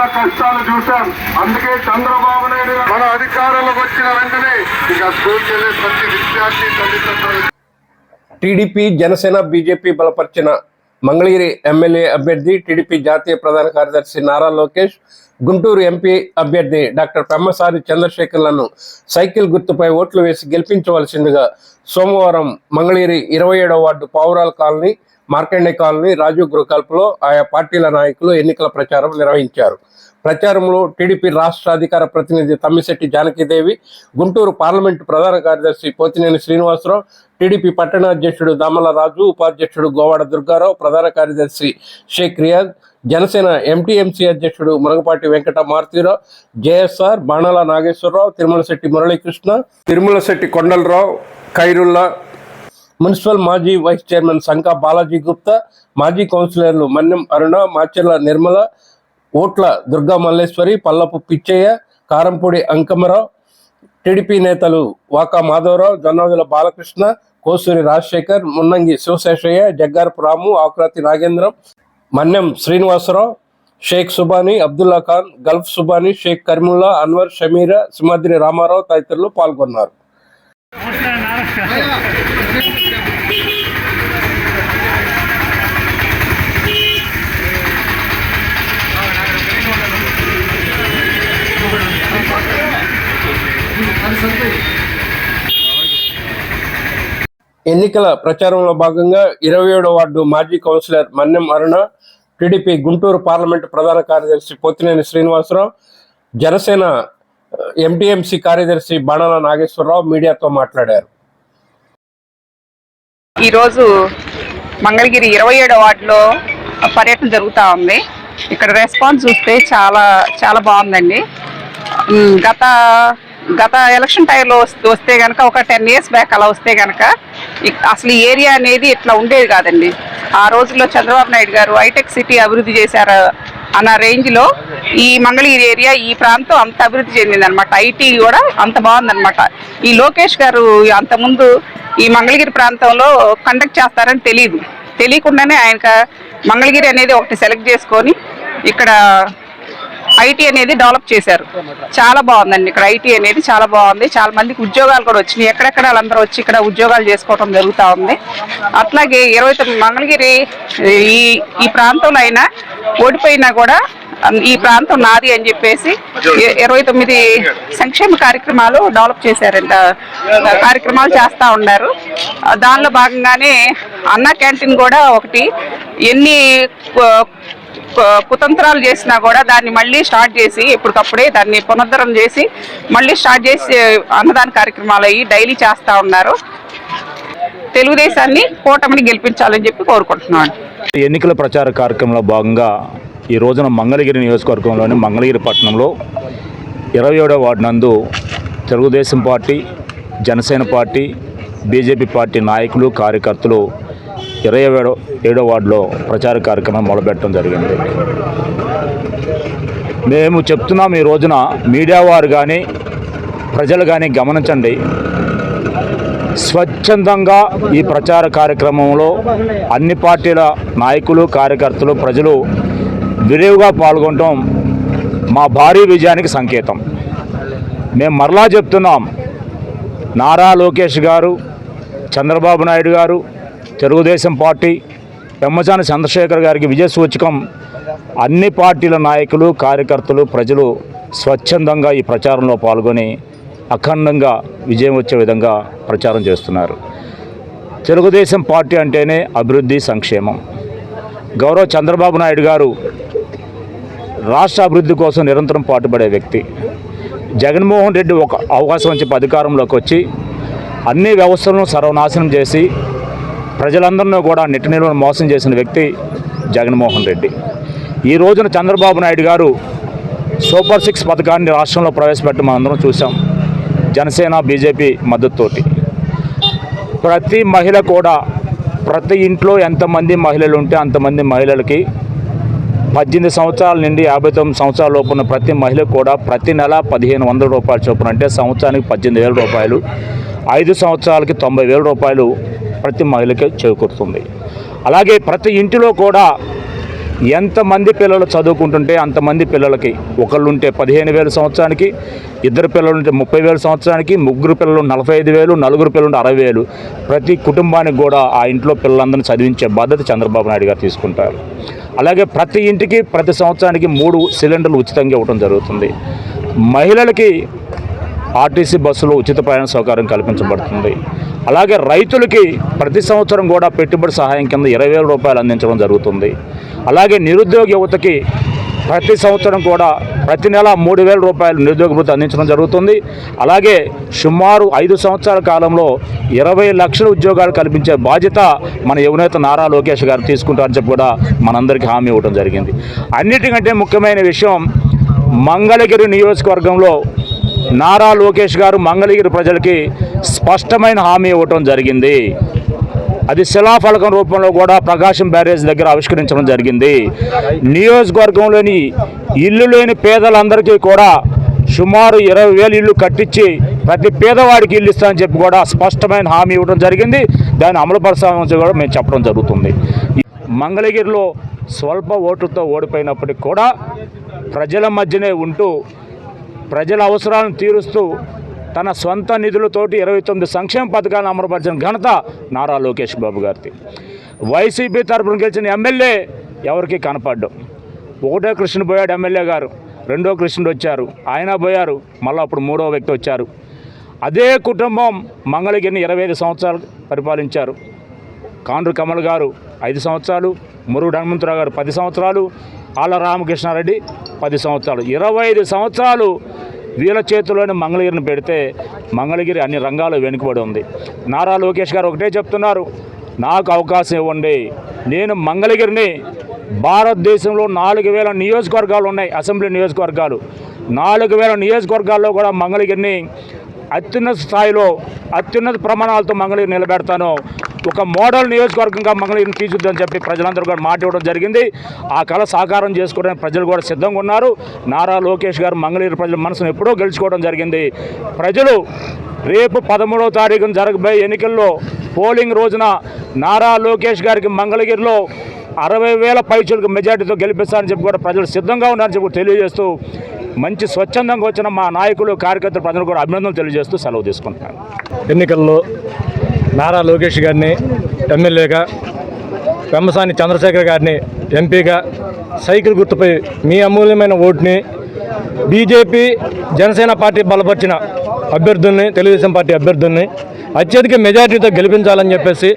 రైతుల కష్టాలు చూశాం. అందుకే చంద్రబాబు నాయుడు మన అధికారంలోకి వచ్చిన వెంటనే ఇక స్కూల్కి వెళ్ళే ప్రతి విద్యార్థి తల్లిదండ్రులు టీడీపీ జనసేన బీజేపీ బలపరిచిన మంగళగిరి ఎమ్మెల్యే అభ్యర్థి టీడీపీ జాతీయ ప్రధాన కార్యదర్శి నారా లోకేష్ గుంటూరు ఎంపీ అభ్యర్థి డాక్టర్ పెమ్మసారి చంద్రశేఖర్లను సైకిల్ గుర్తుపై ఓట్లు వేసి గెలిపించవలసిందిగా సోమవారం మంగళగిరి ఇరవై ఏడవ ward Pavurala colony Markande colony Rajiv గృహకల్పలో ఆయా పార్టీల నాయకులు ఎన్నికల ప్రచారం నిర్వహించారు. ప్రచారంలో టీడీపీ రాష్ట్ర అధికార ప్రతినిధి తమ్మిశెట్టి జానకీదేవి గుంటూరు పార్లమెంటు ప్రధాన కార్యదర్శి పోతినేని శ్రీనివాసరావు టీడీపీ పట్టణ అధ్యక్షుడు దామల రాజు ఉపాధ్యక్షుడు గోవాడ దుర్గారావు ప్రధాన కార్యదర్శి షేక్ రియాజ్ జనసేన ఎంటీఎంసీ అధ్యక్షుడు మునగపాటి వెంకట మారుతీరావు జేఎస్ఆర్ బాణాల నాగేశ్వరరావు తిరుమలశెట్టి మురళీకృష్ణ తిరుమలశెట్టి కొండలరావు ఖైరుల్లా మున్సిపల్ మాజీ వైస్ చైర్మన్ శంఖ బాలాజీ గుప్తా మాజీ కౌన్సిలర్లు మన్యం అరుణ మాచెర్ల నిర్మల ఓట్ల దుర్గా మల్లేశ్వరి పల్లపు పిచ్చయ్య కారంపూడి అంకమరావు టీడీపీ నేతలు వాకా మాధవరావు జొన్నవజల బాలకృష్ణ కోసూరి రాజశేఖర్ మున్నంగి శివశేషయ్య జగ్గారపు రాము ఆకురాతి నాగేంద్రం మన్యం శ్రీనివాసరావు షేక్ సుబానీ అబ్దుల్లా ఖాన్ గల్ఫ్ సుబానీ షేక్ కరీముల్లా అన్వర్ షమీరా సింహాద్రి రామారావు తదితరులు పాల్గొన్నారు. ఎన్నికల ప్రచారంలో భాగంగా ఇరవై ఏడో వార్డు మాజీ councillor Manyam Aruna TDP Guntur parliament ప్రధాన కార్యదర్శి పోతినేని శ్రీనివాసరావు జనసేన ఎంటీఎంసీ కార్యదర్శి బాణాల నాగేశ్వరరావు మీడియాతో మాట్లాడారు. ఈరోజు మంగళగిరి ఇరవై ఏడో వార్డులో పర్యటన జరుగుతూ ఉంది. ఇక్కడ రెస్పాన్స్ చూస్తే చాలా చాలా బాగుందండి. గత గత ఎలక్షన్ టైంలో వస్తే కనుక ఒక టెన్ ఇయర్స్ బ్యాక్ అలా వస్తే కనుక అసలు ఈ ఏరియా అనేది ఇట్లా ఉండేది కాదండి. ఆ రోజుల్లో చంద్రబాబు నాయుడు గారు హైటెక్ సిటీ అభివృద్ధి చేశారు అన్న రేంజ్లో ఈ మంగళగిరి ఏరియా ఈ ప్రాంతం అంత అభివృద్ధి చెందిందనమాట ఐటీ కూడా అంత బాగుందనమాట ఈ లోకేష్ గారు అంతకుముందు ఈ మంగళగిరి ప్రాంతంలో కండక్ట్ చేస్తారని తెలియదు తెలియకుండానే ఆయన మంగళగిరి అనేది ఒకటి సెలెక్ట్ చేసుకొని ఇక్కడ ఐటీ అనేది డెవలప్ చేశారు. చాలా బాగుందండి. ఇక్కడ ఐటీ అనేది చాలా బాగుంది. చాలా మందికి ఉద్యోగాలు కూడా వచ్చినాయి. ఎక్కడెక్కడ వాళ్ళందరూ వచ్చి ఇక్కడ ఉద్యోగాలు చేసుకోవడం జరుగుతూ ఉంది. అట్లాగే ఇరవై తొమ్మిది మంగళగిరి ఈ ఈ ప్రాంతంలో అయినా ఓడిపోయినా కూడా ఈ ప్రాంతం నాది అని చెప్పేసి ఇరవై తొమ్మిది సంక్షేమ కార్యక్రమాలు డెవలప్ చేశారంట. కార్యక్రమాలు చేస్తూ ఉన్నారు. దానిలో భాగంగానే అన్న క్యాంటీన్ కూడా ఒకటి ఎన్ని కుతంత్రాలు చేసినా కూడా దాన్ని మళ్ళీ స్టార్ట్ చేసి ఇప్పటికప్పుడే దాన్ని పునరుద్ధరణ చేసి మళ్ళీ స్టార్ట్ చేసి అన్నదాన కార్యక్రమాలు అయ్యి డైలీ చేస్తూ ఉన్నారు. తెలుగుదేశాన్ని కూటమిని గెలిపించాలని చెప్పి కోరుకుంటున్నాను. ఎన్నికల ప్రచార కార్యక్రమంలో భాగంగా ఈ రోజున మంగళగిరి నియోజకవర్గంలోని మంగళగిరి పట్టణంలో ఇరవై ఏడవ వార్డు నందు Telugu Desam party Janasena party BJP party నాయకులు కార్యకర్తలు ఇరవై ఏడో ఏడో వార్డులో ప్రచార కార్యక్రమం మొదలుపెట్టడం జరిగింది. మేము చెప్తున్నాం ఈ రోజున మీడియా వారు కానీ ప్రజలు కానీ గమనించండి. స్వచ్ఛందంగా ఈ ప్రచార కార్యక్రమంలో అన్ని పార్టీల నాయకులు కార్యకర్తలు ప్రజలు విరివిగా పాల్గొనడం మా భారీ విజయానికి సంకేతం. మేము మరలా చెప్తున్నాం. నారా లోకేష్ గారు చంద్రబాబు నాయుడు గారు తెలుగుదేశం పార్టీ పెమ్మచాని చంద్రశేఖర్ గారికి విజయసూచకం అన్ని పార్టీల నాయకులు కార్యకర్తలు ప్రజలు స్వచ్ఛందంగా ఈ ప్రచారంలో పాల్గొని అఖండంగా విజయం వచ్చే విధంగా ప్రచారం చేస్తున్నారు. తెలుగుదేశం పార్టీ అంటేనే అభివృద్ధి సంక్షేమం. గౌరవ చంద్రబాబు నాయుడు గారు రాష్ట్ర అభివృద్ధి కోసం నిరంతరం పాటుపడే వ్యక్తి. జగన్మోహన్ రెడ్డి ఒక అవకాశం వచ్చి అధికారంలోకి వచ్చి అన్ని వ్యవస్థలను సర్వనాశనం చేసి ప్రజలందరినీ కూడా నెట్టి నిలువను మోసం చేసిన వ్యక్తి జగన్మోహన్ రెడ్డి. ఈ రోజున చంద్రబాబు నాయుడు గారు సూపర్ సిక్స్ పథకాన్ని రాష్ట్రంలో ప్రవేశపెట్టి మనందరం చూసాం జనసేన బీజేపీ మద్దతుతోటి. ప్రతి మహిళ కూడా ప్రతి ఇంట్లో ఎంతమంది మహిళలు ఉంటే అంతమంది మహిళలకి పద్దెనిమిది సంవత్సరాల నుండి యాభై తొమ్మిది సంవత్సరాల లోపు ఉన్న ప్రతి మహిళ కూడా ప్రతి నెల పదిహేను వందల రూపాయల చొప్పున అంటే సంవత్సరానికి పద్దెనిమిది వేల రూపాయలు ఐదు సంవత్సరాలకి తొంభై వేల రూపాయలు ప్రతి మహిళకి చేకూరుతుంది. అలాగే ప్రతి ఇంటిలో కూడా ఎంతమంది పిల్లలు చదువుకుంటుంటే అంతమంది పిల్లలకి ఒకళ్ళుంటే పదిహేను వేల సంవత్సరానికి ఇద్దరు పిల్లలుంటే ముప్పై వేల సంవత్సరానికి ముగ్గురు పిల్లలు నలభై ఐదు వేలు నలుగురు పిల్లలు అరవై వేలు. ప్రతి కుటుంబానికి కూడా ఆ ఇంట్లో పిల్లలందరినీ చదివించే బాధ్యత చంద్రబాబు నాయుడు గారు తీసుకుంటారు. అలాగే ప్రతి ఇంటికి ప్రతి సంవత్సరానికి మూడు సిలిండర్లు ఉచితంగా ఇవ్వడం జరుగుతుంది. మహిళలకి ఆర్టీసీ బస్సులో ఉచిత ప్రయాణ సౌకర్యం కల్పించబడుతుంది. అలాగే రైతులకి ప్రతి సంవత్సరం కూడా పెట్టుబడి సహాయం కింద ఇరవై వేల రూపాయలు అందించడం జరుగుతుంది. అలాగే నిరుద్యోగ యువతకి ప్రతి సంవత్సరం కూడా ప్రతి నెల మూడు వేల రూపాయలు నిరుద్యోగ భృతి అందించడం జరుగుతుంది. అలాగే సుమారు ఐదు సంవత్సరాల కాలంలో ఇరవై లక్షల ఉద్యోగాలు కల్పించే బాధ్యత మన యువనేత నారా లోకేష్ గారు తీసుకుంటారని చెప్పి కూడా మనందరికీ హామీ ఇవ్వడం జరిగింది. అన్నిటికంటే ముఖ్యమైన విషయం మంగళగిరి నియోజకవర్గంలో నారా లోకేష్ గారు మంగళగిరి ప్రజలకి స్పష్టమైన హామీ ఇవ్వటం జరిగింది. అది శిలాఫలకం రూపంలో కూడా ప్రకాశం బ్యారేజ్ దగ్గర ఆవిష్కరించడం జరిగింది. నియోజకవర్గంలోని ఇల్లు లేని పేదలందరికీ కూడా సుమారు ఇరవై వేలు ఇల్లు కట్టించి ప్రతి పేదవాడికి ఇల్లు ఇస్తామని చెప్పి కూడా స్పష్టమైన హామీ ఇవ్వడం జరిగింది. దాన్ని అమలుపరచాలని కూడా మేము చెప్పడం జరుగుతుంది. మంగళగిరిలో స్వల్ప ఓటుతో ఓడిపోయినప్పటికీ కూడా ప్రజల మధ్యనే ఉంటూ ప్రజల అవసరాలను తీరుస్తూ తన సొంత నిధులతోటి ఇరవై తొమ్మిది సంక్షేమ పథకాలను అమలుపరిచిన ఘనత నారా లోకేష్ బాబు గారిది. వైసీపీ తరఫున గెలిచిన ఎమ్మెల్యే ఎవరికి కనపడ్డం. ఒకటో కృష్ణ పోయాడు ఎమ్మెల్యే గారు. రెండో కృష్ణుడు వచ్చారు. ఆయన పోయారు. మళ్ళీ అప్పుడు మూడో వ్యక్తి వచ్చారు. అదే కుటుంబం మంగళగిరిని ఇరవై ఐదు సంవత్సరాలు పరిపాలించారు. కాండ్రు కమల్ గారు ఐదు సంవత్సరాలు మురుగు హనుమంతరావు గారు పది సంవత్సరాలు ఆళ్ళ రామకృష్ణారెడ్డి పది సంవత్సరాలు. ఇరవై ఐదు సంవత్సరాలు వీళ్ళ చేతిలోనే మంగళగిరిని పెడితే మంగళగిరి అన్ని రంగాలు వెనుకబడి ఉంది. నారా లోకేష్ గారు ఒకటే చెప్తున్నారు నాకు అవకాశం ఇవ్వండి. నేను మంగళగిరిని భారతదేశంలో నాలుగు వేల నియోజకవర్గాలు ఉన్నాయి అసెంబ్లీ నియోజకవర్గాలు. నాలుగు వేల నియోజకవర్గాల్లో కూడా మంగళగిరిని అత్యున్నత స్థాయిలో అత్యున్నత ప్రమాణాలతో మంగళగిరి నిలబెడతాను. ఒక మోడల్ నియోజకవర్గంగా మంగళగిరిని తీర్చిద్దని చెప్పి ప్రజలందరూ కూడా మాట ఇవ్వడం జరిగింది. ఆ కళ సాకారం చేసుకోవడానికి ప్రజలు కూడా సిద్ధంగా ఉన్నారు. నారా లోకేష్ గారు మంగళగిరి ప్రజల మనసును ఎప్పుడో గెలుచుకోవడం జరిగింది. ప్రజలు రేపు పదమూడవ తారీఖున జరగబోయే ఎన్నికల్లో పోలింగ్ రోజున నారా లోకేష్ గారికి మంగళగిరిలో అరవై వేల పైచులకు మెజార్టీతో గెలిపిస్తారని చెప్పి కూడా ప్రజలు సిద్ధంగా ఉన్నారని చెప్పి తెలియజేస్తూ మంచి స్వచ్ఛందంగా వచ్చిన మా నాయకులు కార్యకర్తలు ప్రజలు కూడా అభినందనలు తెలియజేస్తూ సెలవు తీసుకుంటున్నాను. ఎన్నికల్లో నారా లోకేష్ గారిని ఎమ్మెల్యేగా వెమ్మసాని చంద్రశేఖర్ గారిని ఎంపీగా సైకిల్ గుర్తుపై మీ అమూల్యమైన ఓటుని బీజేపీ జనసేన పార్టీ బలపరిచిన అభ్యర్థుల్ని తెలుగుదేశం పార్టీ అభ్యర్థుల్ని అత్యధిక మెజార్టీతో గెలిపించాలని చెప్పేసి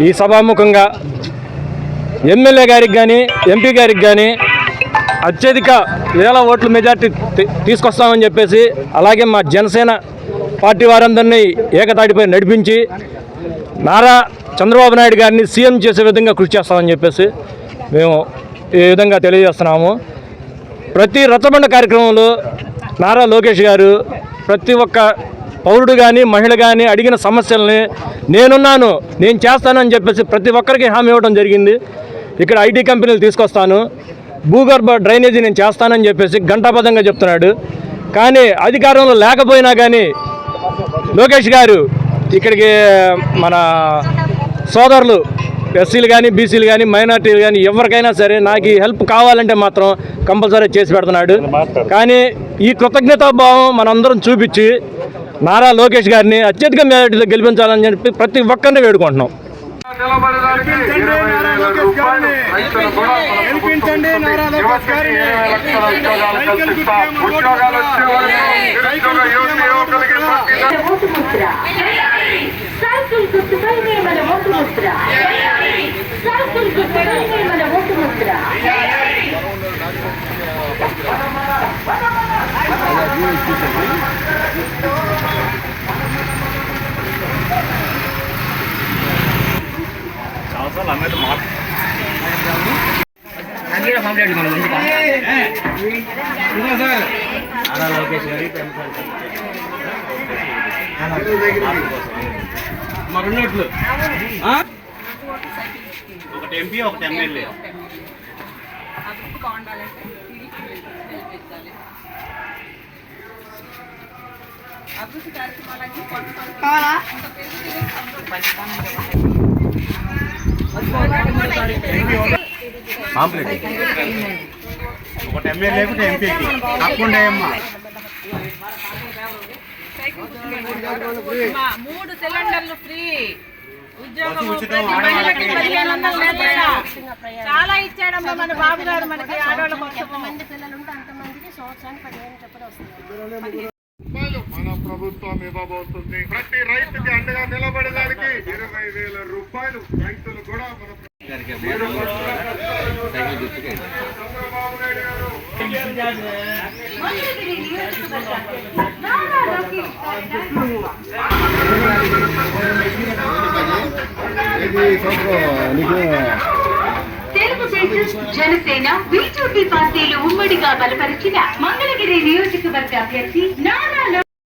ఈ సభాముఖంగా ఎమ్మెల్యే గారికి కానీ ఎంపీ గారికి కానీ అత్యధిక వేల ఓట్ల మెజార్టీ తీసుకొస్తామని చెప్పేసి అలాగే మా జనసేన పార్టీ వారందరినీ ఏకతాటిపై నడిపించి నారా చంద్రబాబు నాయుడు గారిని సీఎం చేసే విధంగా కృషి చేస్తామని చెప్పేసి మేము ఈ విధంగా తెలియజేస్తున్నాము. ప్రతి రచ్చబండ కార్యక్రమంలో నారా లోకేష్ గారు ప్రతి ఒక్క పౌరుడు కానీ మహిళ కానీ అడిగిన సమస్యల్ని నేనున్నాను నేను చేస్తానని చెప్పేసి ప్రతి ఒక్కరికి హామీ ఇవ్వడం జరిగింది. ఇక్కడ ఐటీ కంపెనీలు తీసుకొస్తాను. భూగర్భ డ్రైనేజీ నేను చేస్తానని చెప్పేసి గంటాబద్ధంగా చెప్తున్నాడు. కానీ అధికారంలో లేకపోయినా కానీ లోకేష్ గారు ఇక్కడికి మన సోదరులు ఎస్సీలు కానీ బీసీలు కానీ మైనార్టీలు కానీ ఎవరికైనా సరే నాకు ఈ హెల్ప్ కావాలంటే మాత్రం కంపల్సరీ చేసి పెడుతున్నాడు. కానీ ఈ కృతజ్ఞతాభావం మనందరం చూపించి నారా లోకేష్ గారిని అత్యధిక మెజార్టీలో గెలిపించాలని చెప్పి ప్రతి ఒక్కరిని వేడుకుంటున్నాం. గెలిపించండి నారా లోకేష్ గారిని. ఉద్యోగాలు వచ్చే వరకు నిరుద్యోగ యువతి యువకులకి ఒకటి ఎంపీ ఒకటి ఎమ్మెల్యే అభివృద్ధి కార్యక్రమాలన్నీ పాంప్లెట్ ఒకటి ఎంఏ లేకుంటే ఎంపీకి తప్పకుండా అమ్మా మూడు సిలిండర్లు ఫ్రీ ఉద్యోగం ఇచ్చాడమ్మా మన బాబు గారు మనకి ఆడవాళ్ళ కోసం మంది చాలా ఉంటే మన సంవత్సరానికి గారు మనకి వస్తుంది మన ప్రభుత్వం ఇవ్వబోతుంది ప్రతి రైతుకి అండగా నిలబడడానికి ఇరవై వేల రూపాయలు రైతులు కూడా మన చంద్రబాబు నాయుడు గారు జనసేన బీజేపీ పార్టీలు ఉమ్మడిగా బలపరిచిన మంగళగిరి నియోజకవర్గ అభ్యర్థి నారా